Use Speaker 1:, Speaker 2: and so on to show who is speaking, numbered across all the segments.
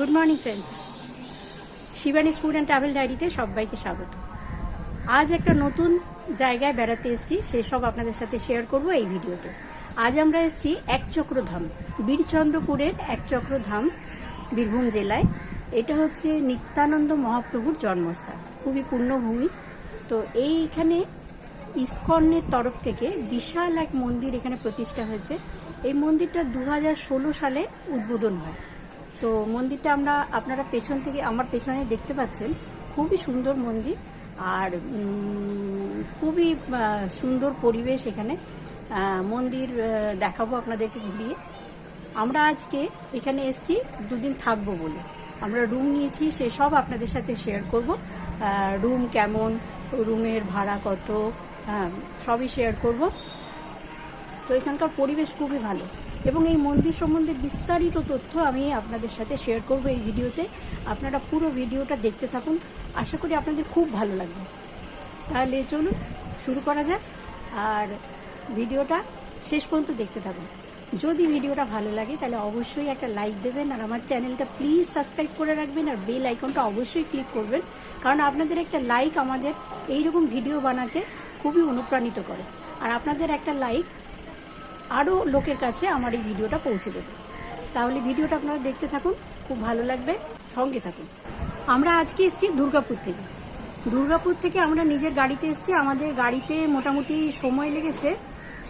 Speaker 1: Morning friends Shivani food and travel ডায়েরিতে সবাইকে স্বাগত। আজ একটা নতুন জায়গায় বেড়াতে এসেছি সেসব আপনাদের সাথে শেয়ার করব এই ভিডিওতে। আজ আমরা এসেছি একচক্রধাম, বীরচন্দ্রপুরের একচক্রধাম, বীরভূম জেলায়। এটা হচ্ছে নিত্যানন্দ মহাপ্রভুর জন্মস্থান, খুবই পূর্ণভূমি তো এইখানে ইসকনের তরফ থেকে বিশাল এক মন্দির এখানে প্রতিষ্ঠা হয়েছে। এই মন্দিরটা দু হাজার ষোলো সালে উদ্বোধন হয়। তো মন্দিরটা আমরা আপনারা পেছন থেকে আমার পেছনে দেখতে পাচ্ছেন। খুবই সুন্দর মন্দির আর খুবই সুন্দর পরিবেশ এখানে। মন্দির দেখাবো আপনাদেরকে ঘুরিয়ে। আমরা আজকে এখানে এসেছি দুদিন থাকব বলে। আমরা রুম নিয়েছি সে সব আপনাদের সাথে শেয়ার করব। রুম কেমন রুমের ভাড়া কত হ্যাঁ, সবই শেয়ার করব। তো এখানকার পরিবেশ খুবই ভালো। এবং এই মন্দির সম্বন্ধে বিস্তারিত তথ্য আমি আপনাদের সাথে শেয়ার করব এই ভিডিওতে। আপনারা পুরো ভিডিওটা দেখতে থাকুন। আশা করি আপনাদের খুব ভালো লাগবে। তাহলে চলুন, শুরু করা যাক। আর ভিডিওটা শেষ পর্যন্ত দেখতে থাকুন। যদি ভিডিওটা ভালো লাগে, তাহলে অবশ্যই একটা লাইক দেবেন আর আমার চ্যানেলটা প্লিজ সাবস্ক্রাইব করে রাখবেন আর বেল আইকনটা অবশ্যই ক্লিক করবেন। কারণ আপনাদের একটা লাইক আমাদের এইরকম ভিডিও বানাতে খুবই অনুপ্রাণিত করে। আর আপনাদের একটা লাইক আরও লোকের কাছে আমার এই ভিডিওটা পৌঁছে দেবে। তাহলে ভিডিওটা আপনারা দেখতে থাকুন, খুব ভালো লাগবে। সঙ্গে থাকুন। আমরা আজকে এসেছি দুর্গাপুর থেকে। দুর্গাপুর থেকে আমরা নিজের গাড়িতে এসেছি। আমাদের গাড়িতে মোটামুটি সময় লেগেছে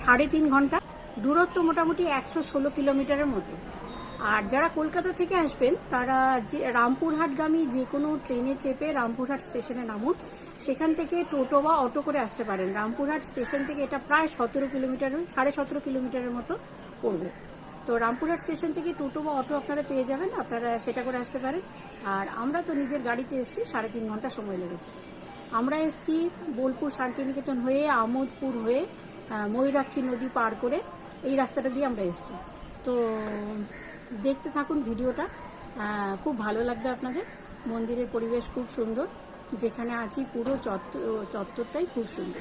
Speaker 1: সাড়ে তিন ঘণ্টা। দূরত্ব মোটামুটি একশো ষোলো কিলোমিটারের মতো। আর যারা কলকাতা থেকে আসবেন, তারা যে রামপুরহাটগামী যে কোনো ট্রেনে চেপে রামপুরহাট স্টেশনে নামুন। সেখান থেকে টোটো বা অটো করে আসতে পারেন। রামপুরহাট স্টেশন থেকে এটা প্রায় সতেরো কিলোমিটার, সাড়ে সতেরো কিলোমিটারের মতো পড়বে। তো রামপুরহাট স্টেশন থেকে টোটো বা অটো আপনারা পেয়ে যাবেন, আপনারা সেটা করে আসতে পারেন। আর আমরা তো নিজের গাড়িতে এসেছি, সাড়ে তিন ঘণ্টা সময় লেগেছে। আমরা এসেছি বোলপুর শান্তিনিকেতন হয়ে, আমোদপুর হয়ে ময়ূরাক্ষী নদী পার করে এই রাস্তাটা দিয়ে আমরা এসেছি। তো দেখতে থাকুন ভিডিওটা। খুব ভালো লাগবে আপনাদের। মন্দিরের পরিবেশ খুব সুন্দর। যেখানে আছি পুরো চত্বর চত্বরটাই খুব সুন্দর।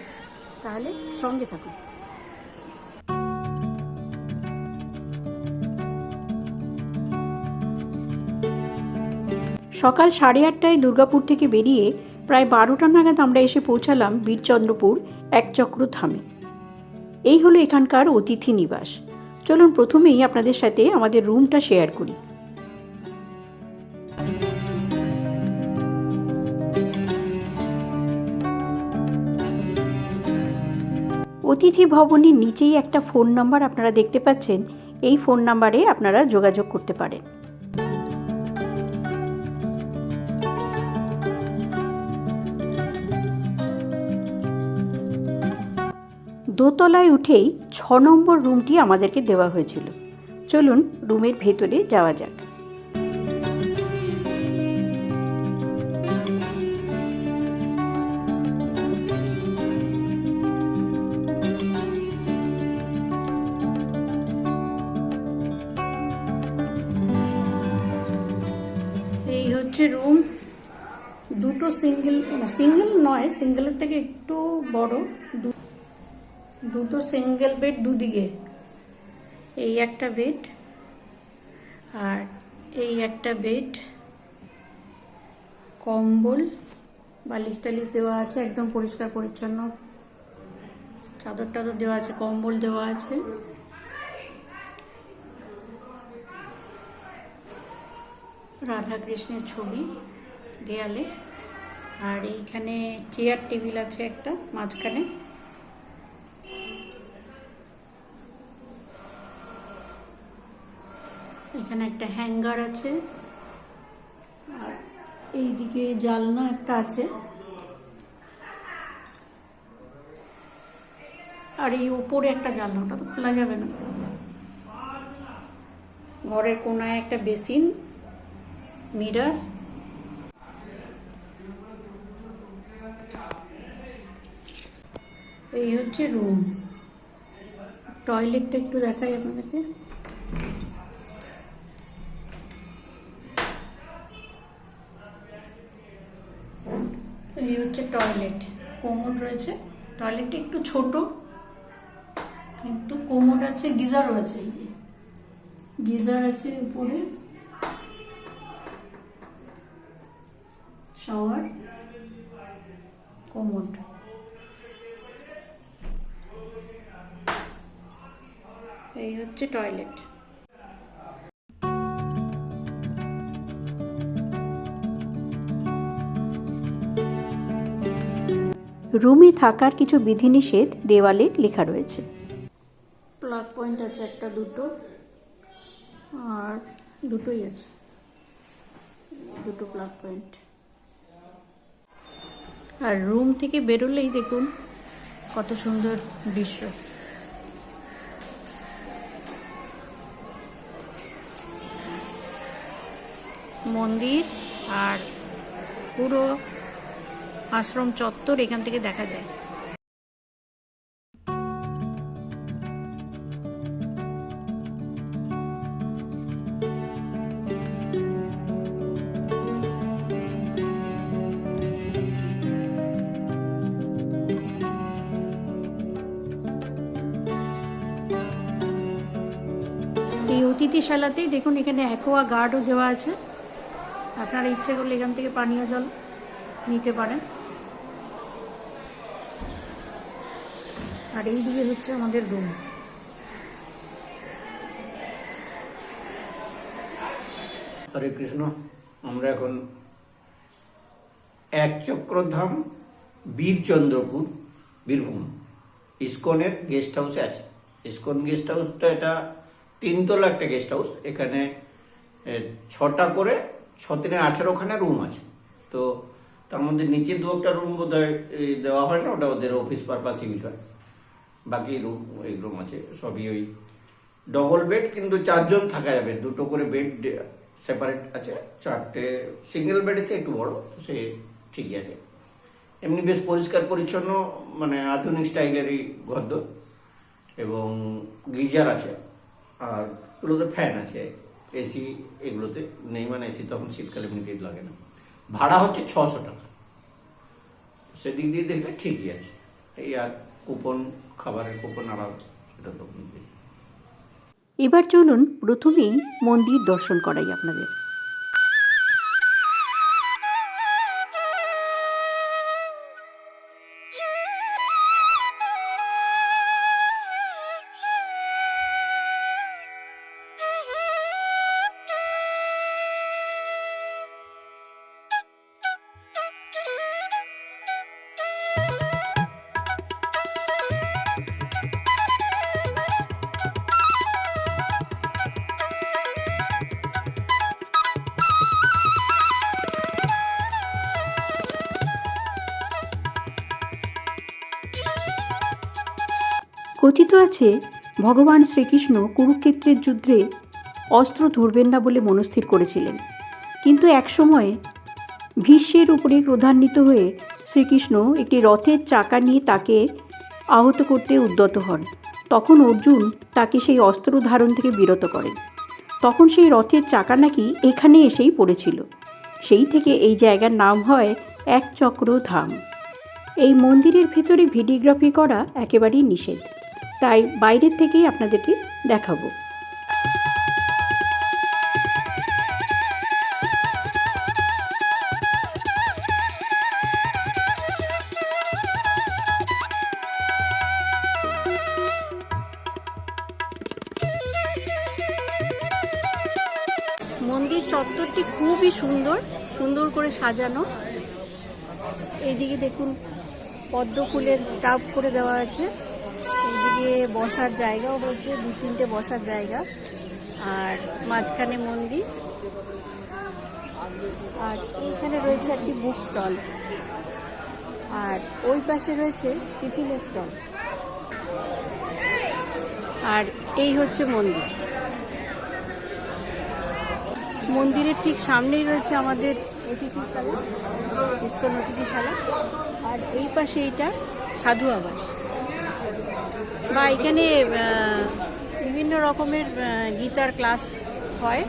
Speaker 1: তাহলে সঙ্গে থাকুন।
Speaker 2: সকাল সাড়ে আটটায় দুর্গাপুর থেকে বেরিয়ে প্রায় বারোটা নাগাদ আমরা এসে পৌঁছালাম বীরচন্দ্রপুর একচক্র ধামে। এই হলো এখানকার অতিথি নিবাস। চলুন প্রথমেই আপনাদের সাথে আমাদের রুমটা শেয়ার করি। অতিথি ভবনের নিচেই একটা ফোন নাম্বার আপনারা দেখতে পাচ্ছেন। এই ফোন নাম্বারে আপনারা যোগাযোগ করতে পারেন। দোতলায় উঠেই ছ নম্বর রুমটি আমাদেরকে দেওয়া হয়েছিল। চলুন রুমের ভেতরে যাওয়া যাক।
Speaker 1: হচ্ছে রুম দুটো সিঙ্গেল সিঙ্গেল নয় সিঙ্গেলের থেকে একটু বড়। দুটো সিঙ্গেল বেড দুদিকে। এই একটা বেড আর এই একটা বেড কম্বল, বালিশ টালিশ দেওয়া আছে, একদম পরিষ্কার পরিচ্ছন্ন। চাদর টাদর দেওয়া আছে, কম্বল দেওয়া আছে। রাধা কৃষ্ণের ছবি দেয়ালে। আর এইখানে চেয়ার টেবিল আছে একটা, মাঝখানে। এখানে একটা হ্যাঙ্গার আছে। আর এইদিকে জালনা একটা আছে। আর এই উপরে একটা জানলা ওটা তো খোলা যাবে না। ঘরের কোনায় একটা বেসিন। মিরর এই হচ্ছে রুম টয়লেটটা একটু দেখাই আপনাদেরকে। এই হচ্ছে টয়লেট কোমোড রয়েছে। টয়লেটটা একটু ছোট, কিন্তু কোমোড আছে গিজার আছে, এই যে। গিজার আছে উপরে। শাওয়ার কমোড এই হচ্ছে টয়লেট।
Speaker 2: রুমে থাকার কিছু বিধিনিষেধ দেওয়ালে লেখা রয়েছে।
Speaker 1: প্লাগ পয়েন্ট আছে একটা দুটো আর দুটোই আছে। দুটো প্লাগ পয়েন্ট। আর রুম থেকে বেরোলেই দেখুন কত সুন্দর দৃশ্য। মন্দির আর পুরো আশ্রম চত্বর এখান থেকে দেখা যায়। এই অতিথিশালাতেই দেখুন এখানে অ্যাকোয়া গার্ডও দেওয়া আছে। আপনারা ইচ্ছে করলে এখান থেকে পানীয় জল নিতে পারেন। আর এই দিকে হচ্ছে আমাদের রুম
Speaker 3: হরে কৃষ্ণ, আমরা এখন এক চক্রধাম, বীরচন্দ্রপুর, বীরভূম। ইসকনের গেস্ট হাউসে আছে। ইসকন গেস্ট হাউসটা এটা তিনতলা একটা গেস্ট হাউস এখানে ছটা করে ছ তিনে আঠেরোখানা রুম আছে। তো তার মধ্যে নিচে দু একটা রুম বোধ দেওয়া হয় না, ওটা ওদের অফিস পারপাস ইউজ হয়। বাকি রুম এই রুম আছে, সবই ওই ডবল বেড কিন্তু চারজন থাকা যাবে। দুটো করে বেড সেপারেট আছে। চারটে সিঙ্গেল বেডেতে একটু বড়, সে ঠিকই আছে। এমনি বেশ পরিষ্কার পরিচ্ছন্ন মানে আধুনিক স্টাইলেরই গদ্য, এবং গিজার আছে। আর এগুলোতে ফ্যান আছে এসি এগুলোতে, নেই মানে এসি তখন শীতকালে এমনিতেই লাগে না। ভাড়া হচ্ছে ছশো টাকা। সেদিক দিয়ে দেখলে ঠিকই আছে। এই আর কুপন, খাবারের কুপন আর সেটা তখন
Speaker 2: এবার চলুন প্রথমেই মন্দির দর্শন করাই আপনাদের। কথিত আছে, ভগবান শ্রীকৃষ্ণ কুরুক্ষেত্রের যুদ্ধে অস্ত্র ধরবেন না বলে মনস্থির করেছিলেন। কিন্তু একসময় ভীষ্মের উপরে ক্রধান্বিত হয়ে শ্রীকৃষ্ণ একটি রথের চাকা নিয়ে তাকে আহত করতে উদ্যত হন। তখন অর্জুন তাকে সেই অস্ত্র ধারণ থেকে বিরত করেন। তখন সেই রথের চাকা নাকি এখানে এসেই পড়েছিল। সেই থেকে এই জায়গার নাম হয় এক চক্র ধাম এই মন্দিরের ভেতরে ভিডিওগ্রাফি করা একেবারেই নিষেধ। তাই বাইরের থেকেই আপনাদেরকে দেখাবো।
Speaker 1: মন্দির চত্বরটি খুবই সুন্দর সুন্দর করে সাজানো। এইদিকে দেখুন পদ্ম ফুলের টাব করে দেওয়া আছে। এইদিকে বসার জায়গাও রয়েছে দু তিনটে বসার জায়গা। আর মাঝখানে মন্দির। আর এইখানে রয়েছে একটি বুক স্টল আর ওই পাশে রয়েছে টিফিনের স্টল আর এই হচ্ছে মন্দির। মন্দিরের ঠিক সামনেই রয়েছে আমাদের অতিথিশালা, ইস্কন অতিথিশালা। আর এই পাশে এইটা সাধু আবাস। বা এখানে বিভিন্ন রকমের গীতার ক্লাস হয়।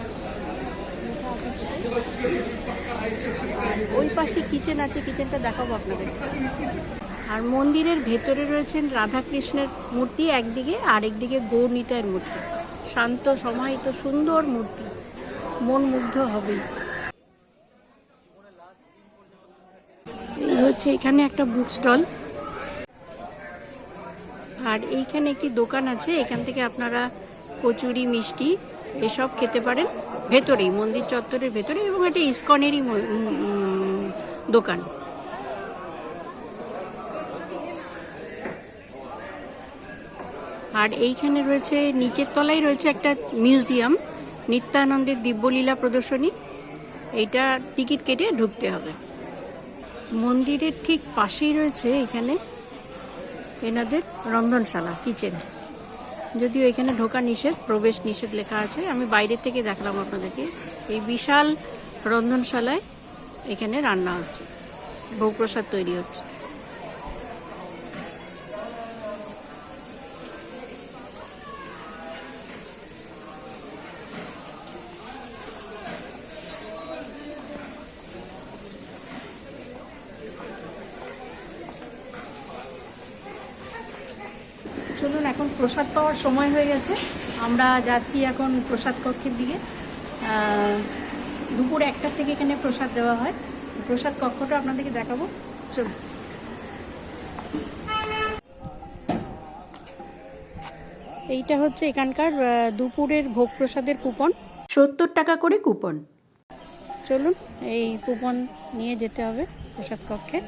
Speaker 1: ওই পাশে কিচেন আছে, কিচেনটা দেখাবো আপনাদের। আর মন্দিরের ভেতরে রয়েছেন রাধাকৃষ্ণের মূর্তি, একদিকে আর একদিকে গৌরনীতায়ের মূর্তি। শান্ত, সমাহিত, সুন্দর মূর্তি। মন মুগ্ধ হবেই। হচ্ছে এখানে একটা বুক স্টল আর এইখানে একটি দোকান আছে? এখান থেকে আপনারা কচুরি, মিষ্টি এসব খেতে পারেন। ভেতরেই, মন্দির চত্বরের ভেতরে এবং এটা ইস্কনেরই দোকান। আর এইখানে রয়েছে, নিচের তলায় রয়েছে একটা মিউজিয়াম, নিত্যানন্দের দিব্যলীলা প্রদর্শনী। এইটা টিকিট কেটে ঢুকতে হবে। মন্দিরের ঠিক পাশেই রয়েছে এখানে এনাদের রন্ধনশালা, কিচেন। যদিও এখানে ঢোকা নিষেধ, প্রবেশ নিষেধ লেখা আছে। আমি বাইরে থেকে দেখলাম আপনাদেরকে। এই বিশাল রন্ধনশালায় এখানে রান্না হচ্ছে ভোগ প্রসাদ তৈরি হচ্ছে চলুন এখন পাওয়ার সময় হয়ে গেছে। আমরা যাচ্ছি এখন প্রসাদ কক্ষের দিকে। দুপুর একটার থেকে এখানে প্রসাদ দেওয়া হয়। প্রসাদ কক্ষটা আপনাদেরকে দেখাবো। চলুন। এইটা হচ্ছে এখানকার দুপুরের ভোগ প্রসাদের কুপন।
Speaker 2: সত্তর টাকা করে কুপন।
Speaker 1: চলুন এই কুপন নিয়ে যেতে হবে প্রসাদ কক্ষে।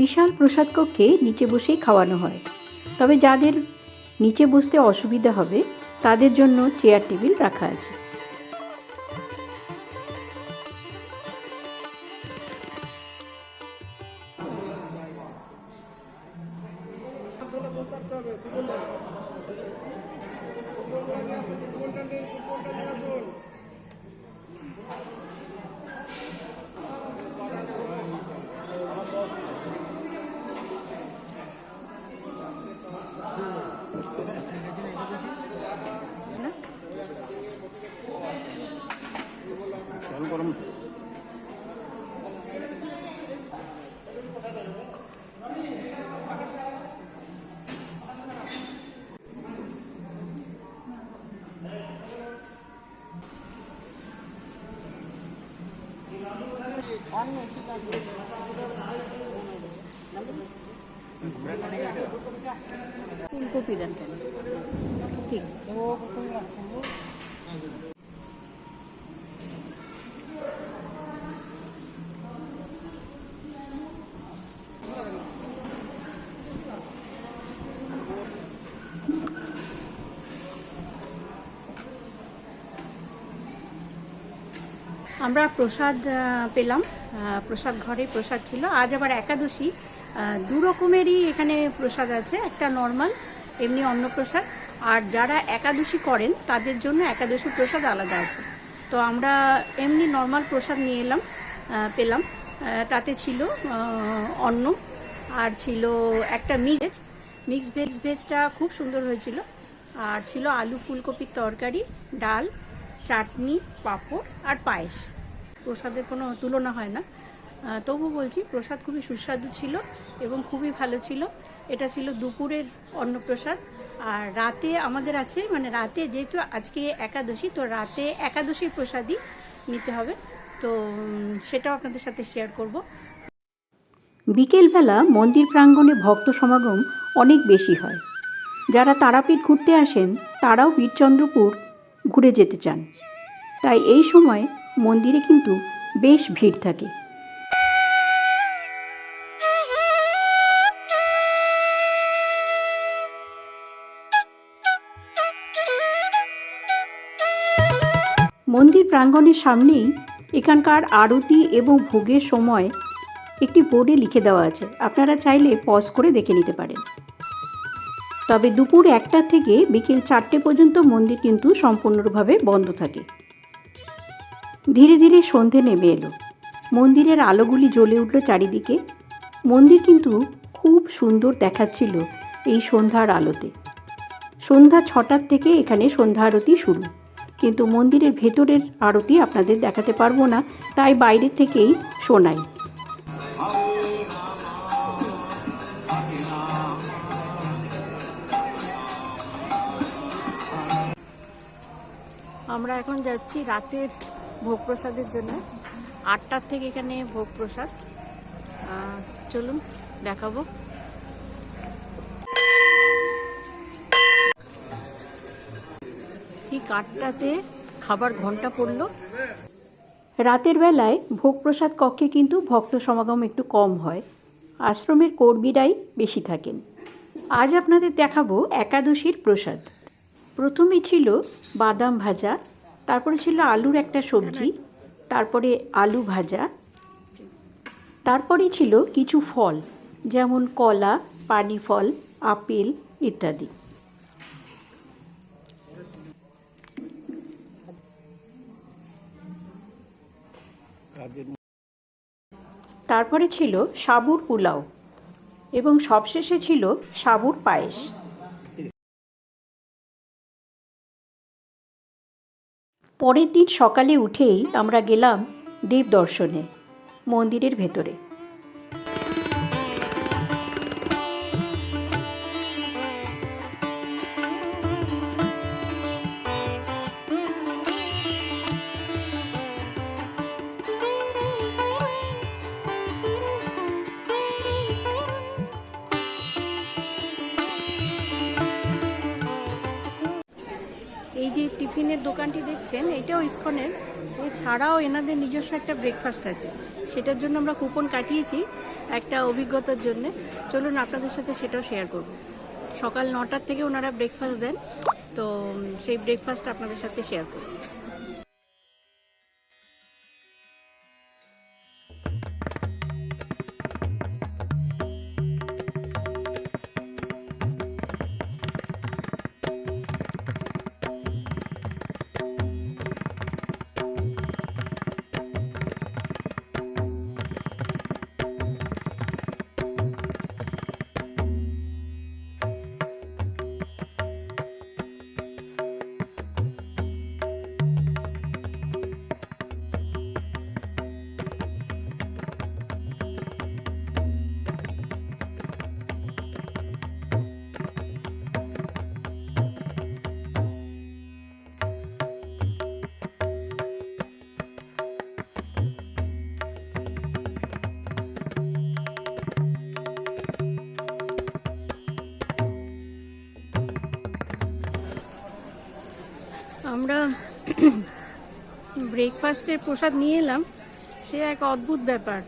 Speaker 2: বিশাল প্রসাদ কক্ষে নিচে বসেই খাওয়ানো হয়। তবে যাদের নিচে বসতে অসুবিধা হবে, তাদের জন্য চেয়ার টেবিল রাখা আছে।
Speaker 1: আমরা প্রসাদ পেলাম। প্রসাদ ঘরে প্রসাদ ছিল। আজ আবার একাদশী। দু রকমেরই এখানে প্রসাদ আছে। একটা নর্মাল এমনি অন্নপ্রসাদ আর যারা একাদশী করেন, তাদের জন্য একাদশী প্রসাদ আলাদা আছে। তো আমরা এমনি নর্মাল প্রসাদ নিয়ে এলাম পেলাম। তাতে ছিল অন্ন। আর ছিল একটা মিক্স মিক্স ভেজ ভেজটা খুব সুন্দর হয়েছিল। আর ছিল আলু ফুলকপির তরকারি, ডাল। চাটনি, পাঁপড় আর পায়েস। প্রসাদের কোনো তুলনা হয় না। তবু বলছি, প্রসাদ খুবই সুস্বাদু ছিল এবং খুবই ভালো ছিল। এটা ছিল দুপুরের অন্নপ্রসাদ। আর রাতে আমাদের আছে মানে রাতে যেহেতু আজকে একাদশী, তো রাতে একাদশীর প্রসাদই নিতে হবে। তো সেটাও আপনাদের সাথে শেয়ার করব।
Speaker 2: বিকেলবেলা মন্দির প্রাঙ্গণে ভক্ত সমাগম অনেক বেশি হয়। যারা তারাপীঠ ঘুরতে আসেন, তারাও বীরচন্দ্রপুর ঘুরে যেতে চান। তাই এই সময় মন্দিরে কিন্তু বেশ ভিড় থাকে। মন্দির প্রাঙ্গণের সামনেই এখানকার আরতি এবং ভোগের সময় একটি বোর্ডে লিখে দেওয়া আছে। আপনারা চাইলে পজ করে দেখে নিতে পারেন। তবে দুপুর একটা থেকে বিকেল চারটে পর্যন্ত মন্দির কিন্তু সম্পূর্ণভাবে বন্ধ থাকে। ধীরে ধীরে সন্ধে নেমে এলো। মন্দিরের আলোগুলি জ্বলে উঠল চারিদিকে। মন্দির কিন্তু খুব সুন্দর দেখাচ্ছিল এই সন্ধ্যার আলোতে। সন্ধ্যা ছটার থেকে এখানে সন্ধ্যা আরতি শুরু। কিন্তু মন্দিরের ভেতরের আরতি আপনাদের দেখাতে পারব না, তাই বাইরে থেকেই শোনাই।
Speaker 1: আমরা এখন যাচ্ছি রাতের ভোগ প্রসাদের জন্য। আটটার থেকে এখানে ভোগ প্রসাদ চলুন দেখাবো। ঠিক আটটাতে খাবার ঘণ্টা পড়ল।
Speaker 2: রাতের বেলায় ভোগ প্রসাদ কক্ষে কিন্তু ভক্ত সমাগম একটু কম হয়। আশ্রমের কর্মীরাই বেশি থাকেন। আজ আপনাদের দেখাবো একাদশীর প্রসাদ। প্রথমে ছিল বাদাম ভাজা, তারপরে ছিল আলুর একটা সবজি, তারপরে আলু ভাজা, তারপরে ছিল কিছু ফল, যেমন কলা পানি ফল আপেল ইত্যাদি। তারপরে ছিল সাবুর পোলাও এবং সবশেষে ছিল সাবুর পায়েস। পরের দিন সকালে উঠেই আমরা গেলাম দেব দর্শনে মন্দিরের ভেতরে।
Speaker 1: এছাড়াও এনাদের নিজস্ব একটা ব্রেকফাস্ট আছে। সেটার জন্য আমরা কুপন কাটিয়েছি একটা অভিজ্ঞতার জন্য। চলুন আপনাদের সাথে সেটাও শেয়ার করব। সকাল নটার থেকে ওনারা ব্রেকফাস্ট দেন, তো সেই ব্রেকফাস্ট আপনাদের সাথে শেয়ার করব। আমরা ব্রেকফাস্টের প্রসাদ নিয়ে এলাম। সে এক অদ্ভুত ব্যাপার।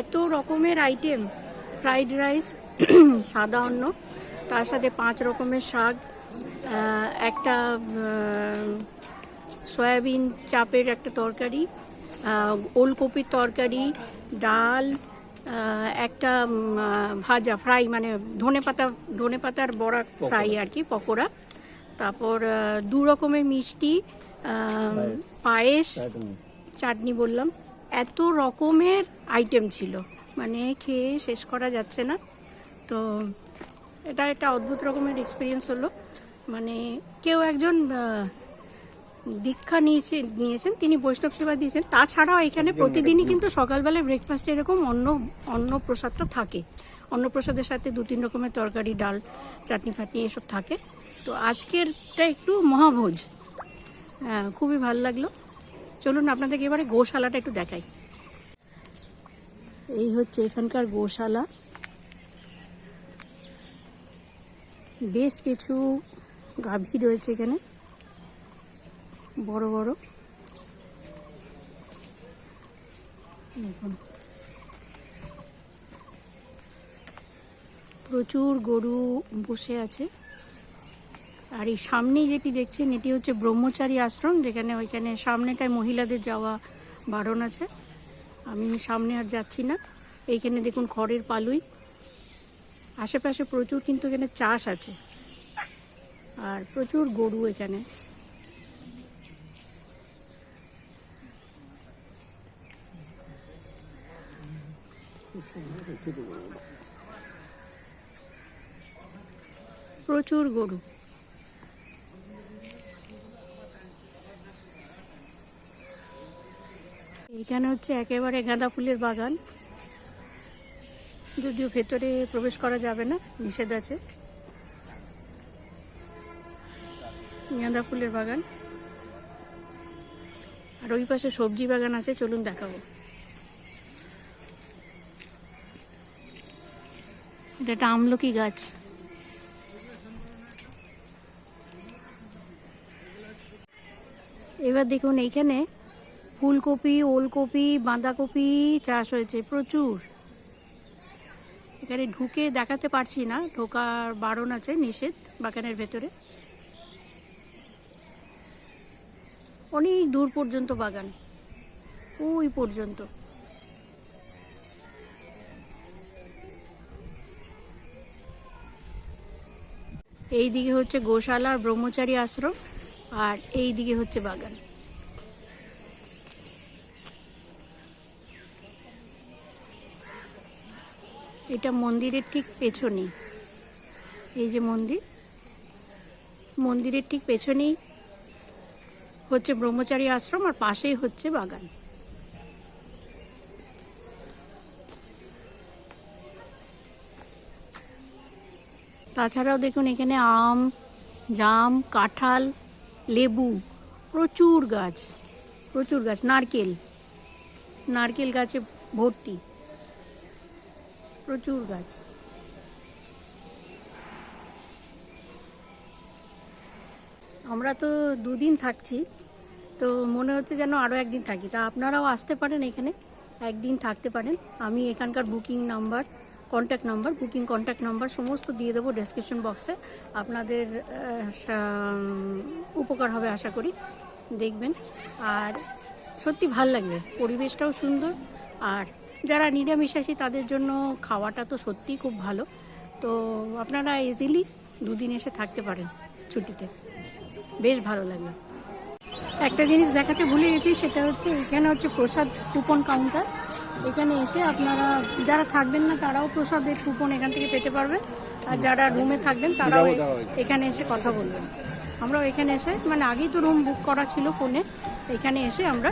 Speaker 1: এত রকমের আইটেম ফ্রাইড রাইস সাদা অন্ন তার সাথে পাঁচ রকমের শাক একটা সয়াবিন চাপের একটা তরকারি ওলকপির তরকারি ডাল একটা ভাজা ফ্রাই মানে ধনে পাতা ধনে পাতার বড়া ফ্রাই আর কি পকোড়া। তারপর দু রকমের মিষ্টি পায়েস। চাটনি বললাম। এত রকমের আইটেম ছিল। মানে খেয়ে শেষ করা যাচ্ছে না। তো এটা একটা অদ্ভুত রকমের এক্সপিরিয়েন্স হলো। মানে কেউ একজন দীক্ষা নিয়েছে নিয়েছেন তিনি বৈষ্ণব সেবা দিয়েছেন। তাছাড়াও এখানে প্রতিদিনই কিন্তু সকালবেলায় ব্রেকফাস্টে এরকম অন্ন অন্ন প্রসাদটা থাকে। অন্ন প্রসাদের সাথে দু তিন রকমের তরকারি ডাল চাটনি ফাটনি এসব থাকে। তো আজকেরটা একটু মহাভোজ। হ্যাঁ খুবই ভালো লাগল। চলুন আপনাদেরকে এবারে গোশালাটা একটু দেখাই। এই হচ্ছে এখানকার গোশালা। বেশ কিছু গাভী রয়েছে এখানে। বড় বড়। প্রচুর গরু বসে আছে। আর এই সামনে যেটি দেখছেন, এটি হচ্ছে ব্রহ্মচারী আশ্রম, যেখানে ওইখানে সামনেটায় মহিলাদের যাওয়া বারণ আছে। আমি সামনে আর যাচ্ছি না। এইখানে দেখুন খড়ের পালুই। আশেপাশে প্রচুর কিন্তু এখানে চাষ আছে। আর প্রচুর গরু এখানে। প্রচুর গরু। এখানে হচ্ছে একেবারে গাঁদা ফুলের বাগান। যদিও ভেতরে প্রবেশ করা যাবে না, নিষেধ আছে। গাঁদা ফুলের বাগান। আর ওই পাশে সবজি বাগান আছে, চলুন দেখাবো। এটা একটা আমলকি গাছ। এবার দেখুন এইখানে ফুলকপি, ওলকপি, বাঁধাকপি চাষ হয়েছে প্রচুর। এখানে ঢুকে দেখাতে পারছি না, ঢোকার বারণ আছে, নিষেধ বাগানের ভেতরে। অনেক দূর পর্যন্ত বাগান, ওই পর্যন্ত। এই দিকে হচ্ছে গোশালা ব্রহ্মচারী আশ্রম, আর এই দিকে হচ্ছে বাগান। এটা মন্দিরের ঠিক পেছনেই। এই যে মন্দির, মন্দিরের ঠিক পেছনেই হচ্ছে ব্রহ্মচারী আশ্রম আর পাশেই হচ্ছে বাগান। তাছাড়াও দেখুন এখানে আম, জাম, কাঁঠাল, লেবু, প্রচুর গাছ প্রচুর গাছ, নারকেল নারকেল গাছে ভর্তি। প্রচুর গাছ। আমরা তো দুদিন থাকছি, তো মনে হচ্ছে যেন আরও একদিন থাকি। তা আপনারাও আসতে পারেন এখানে, একদিন থাকতে পারেন। আমি এখানকার booking number contact number, booking contact number সমস্ত দিয়ে দেবো ডেসক্রিপশন বক্সে আপনাদের উপকার হবে আশা করি, দেখবেন। আর সত্যি ভালো লাগবে, পরিবেশটাও সুন্দর, আর যারা নিরামিষাশী তাদের জন্য খাওয়াটা তো সত্যিই খুব ভালো। তো আপনারা ইজিলি দুদিন এসে থাকতে পারেন ছুটিতে। বেশ ভালো লাগবে একটা জিনিস দেখাতে ভুলে গেছি সেটা হচ্ছে এখানে হচ্ছে প্রসাদ কুপন কাউন্টার এখানে এসে আপনারা যারা থাকবেন না তারাও প্রসাদের কুপন এখান থেকে পেতে পারবেন। আর যারা রুমে থাকবেন তারাও এখানে এসে কথা বলবেন। আমরাও এখানে এসে মানে আগেই তো রুম বুক করা ছিল ফোনে এখানে এসে আমরা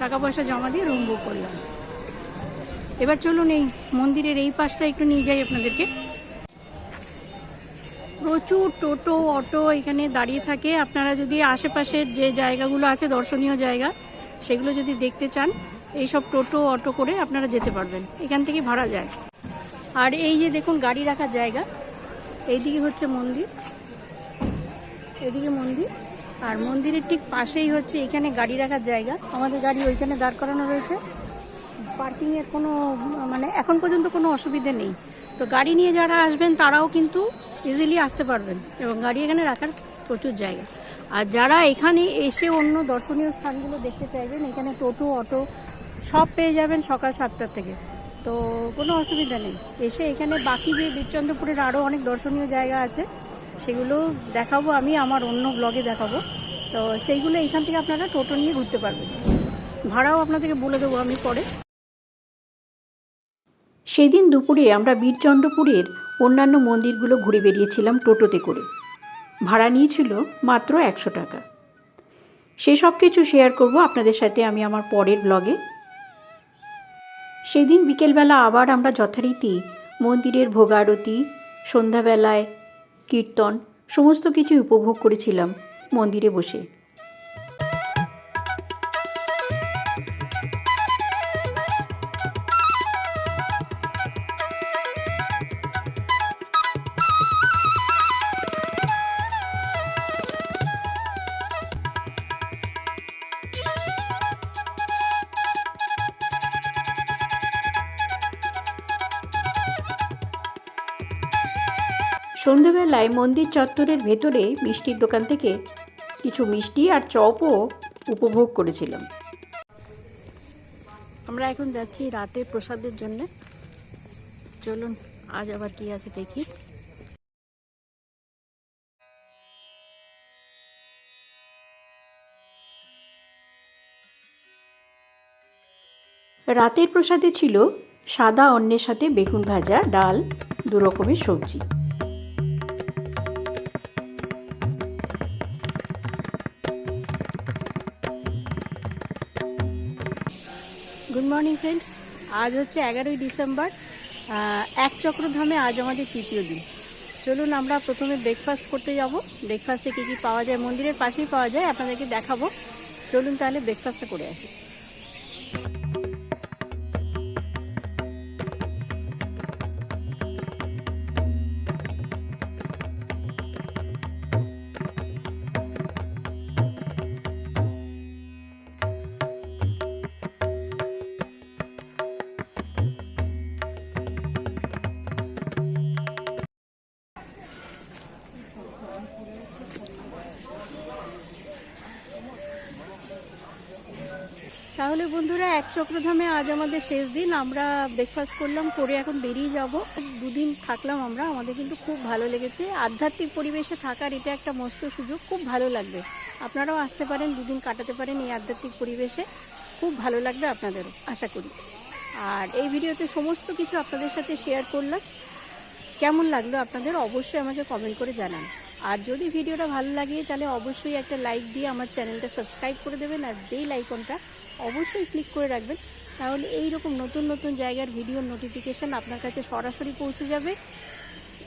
Speaker 1: টাকা পয়সা জমা দিয়ে রুম বুক করলাম। এবার চলুন এই মন্দিরের এই পাশটা একটু নিয়ে যাই আপনাদেরকে। প্রচুর টোটো, অটো এখানে দাঁড়িয়ে থাকে। আপনারা যদি আশেপাশের যে জায়গাগুলো আছে, দর্শনীয় জায়গা, সেগুলো যদি দেখতে চান, এইসব টোটো, অটো করে আপনারা যেতে পারবেন। এখান থেকে ভাড়া যায়। আর এই যে দেখুন, গাড়ি রাখার জায়গা। এইদিকে হচ্ছে মন্দির। এদিকে মন্দির। আর মন্দিরের ঠিক পাশেই হচ্ছে এখানে গাড়ি রাখার জায়গা। আমাদের গাড়ি ওইখানে দাঁড় করানো রয়েছে। পার্কিংয়ের কোনো মানে এখন পর্যন্ত কোনো অসুবিধে নেই। তো গাড়ি নিয়ে যারা আসবেন, তারাও কিন্তু ইজিলি আসতে পারবেন এবং গাড়ি এখানে রাখার প্রচুর জায়গা। আর যারা এখানে এসে অন্য দর্শনীয় স্থানগুলো দেখতে চাইবেন, এখানে টোটো, অটো সব পেয়ে যাবেন সকাল সাতটার থেকে। তো কোনো অসুবিধা নেই। এসে এখানে বাকি যে বীরচন্দ্রপুরের আরও অনেক দর্শনীয় জায়গা আছে, সেগুলো দেখাবো আমি, আমার অন্য ব্লগে দেখাবো। তো সেইগুলো এখান থেকে আপনারা টোটো নিয়ে ঘুরতে পারবেন। ভাড়াও আপনাদেরকে বলে দেবো আমি পরে।
Speaker 2: সেদিন দুপুরে আমরা বীরচন্দ্রপুরের অন্যান্য মন্দিরগুলো ঘুরে বেরিয়েছিলাম টোটোতে করে। ভাড়া নিয়েছিল মাত্র একশো টাকা। সেসব কিছু শেয়ার করব আপনাদের সাথে আমি আমার পরের ব্লগে সেদিন বিকেলবেলা আবার আমরা যথারীতি মন্দিরের ভোগারতি, সন্ধ্যাবেলায় কীর্তন, সমস্ত কিছু উপভোগ করেছিলাম মন্দিরে বসে। মন্দির চত্বরের ভেতরে মিষ্টির দোকান থেকে কিছু মিষ্টি আর চপও উপভোগ করেছিলাম।
Speaker 1: আমরা এখন যাচ্ছি রাতে প্রসাদের জন্য। চলুন, আজ আবার কি আছে দেখি।
Speaker 2: রাতের প্রসাদে ছিল সাদা অন্নের সাথে বেগুন ভাজা, ডাল, দু রকমের সবজি।
Speaker 1: মর্নিং ফ্রেন্ডস, আজ হচ্ছে এগারোই ডিসেম্বর এক চক্রধামে আজ আমাদের তৃতীয় দিন। চলুন আমরা প্রথমে ব্রেকফাস্ট করতে যাব। ব্রেকফাস্টে কী কী পাওয়া যায়, মন্দিরের পাশেই পাওয়া যায়, আপনাদেরকে দেখাবো। চলুন তাহলে ব্রেকফাস্টটা করে আসি। তাহলে বন্ধুরা, এক চক্রধামে আজ আমাদের শেষ দিন। আমরা ব্রেকফাস্ট করলাম, করে এখন বেরিয়ে যাব। দুদিন থাকলাম আমরা। আমাদের কিন্তু খুব ভালো লেগেছে। আধ্যাত্মিক পরিবেশে থাকার এটা একটা মস্ত সুযোগ। খুব ভালো লাগবে। আপনারাও আসতে পারেন, দুদিন কাটাতে পারেন এই আধ্যাত্মিক পরিবেশে। খুব ভালো লাগবে আপনাদেরও আশা করি। আর এই ভিডিওতে সমস্ত কিছু আপনাদের সাথে শেয়ার করলাম। কেমন লাগল আপনাদের, অবশ্যই আমাকে কমেন্ট করে জানান। আর যদি ভিডিওটা ভালো লাগে, তাহলে অবশ্যই একটা লাইক দিয়ে আমার চ্যানেলটা সাবস্ক্রাইব করে দেবেন আর বেল আইকনটা অবশ্যই ক্লিক করে রাখবেন। তাহলে এই রকম নতুন নতুন জায়গার ভিডিও নোটিফিকেশান আপনার কাছে সরাসরি পৌঁছে যাবে।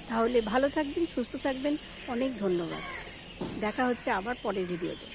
Speaker 1: তাহলে ভালো থাকবেন, সুস্থ থাকবেন। অনেক ধন্যবাদ। দেখা হচ্ছে আবার পরের ভিডিওতে